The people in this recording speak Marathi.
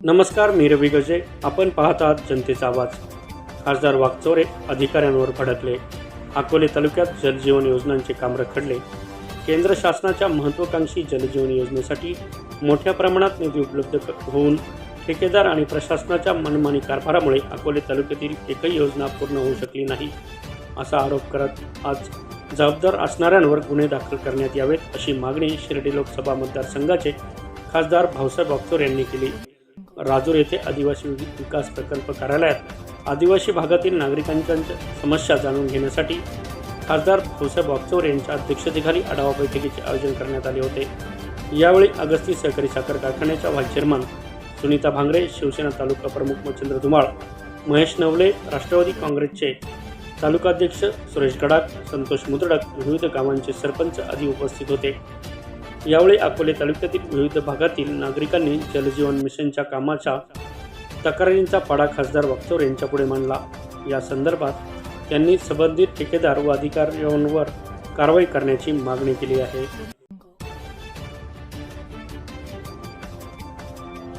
नमस्कार मी रवी गजे. आपण पाहत आहात जनतेचा आवाज. खासदार वाघचोरे अधिकाऱ्यांवर भडकले. अकोले तालुक्यात जलजीवन योजनांचे काम रखडले. केंद्र शासनाच्या महत्त्वाकांक्षी जलजीवन योजनेसाठी मोठ्या प्रमाणात निधी उपलब्ध होऊन ठेकेदार आणि प्रशासनाच्या मनमानी कारभारामुळे अकोले तालुक्यातील एकही योजना पूर्ण होऊ शकली नाही असा आरोप करत आज जबाबदार असणाऱ्यांवर गुन्हे दाखल करण्यात यावेत अशी मागणी शिर्डी लोकसभा मतदारसंघाचे खासदार भाऊसाहेब वागचोर यांनी केली. राजूर येथे आदिवासी विकास प्रकल्प कार्यालयात आदिवासी भागातील नागरिकांच्या समस्या जाणून घेण्यासाठी खासदार भाऊसाहेब वागचौर यांच्या अध्यक्षतेखाली आढावा बैठकीचे आयोजन करण्यात आले होते. यावेळी अगस्ती सहकारी साखर कारखान्याच्या व्हाईस चेअरमन सुनीता भांगरे शिवसेना तालुका प्रमुख मच्छिंद्र धुमाळ महेश नवले राष्ट्रवादी काँग्रेसचे तालुकाध्यक्ष सुरेश गडाख संतोष मुद्रडक विविध गावांचे सरपंच आदी उपस्थित होते. यावेळी अकोले तालुक्यातील विविध भागातील नागरिकांनी जलजीवन मिशनच्या कामाच्या तक्रारींचा पाडा खासदार वागचौर यांच्यापुढे मांडला. या संदर्भात त्यांनी संबंधित ठेकेदार व अधिकाऱ्यांवर कारवाई करण्याची मागणी केली आहे.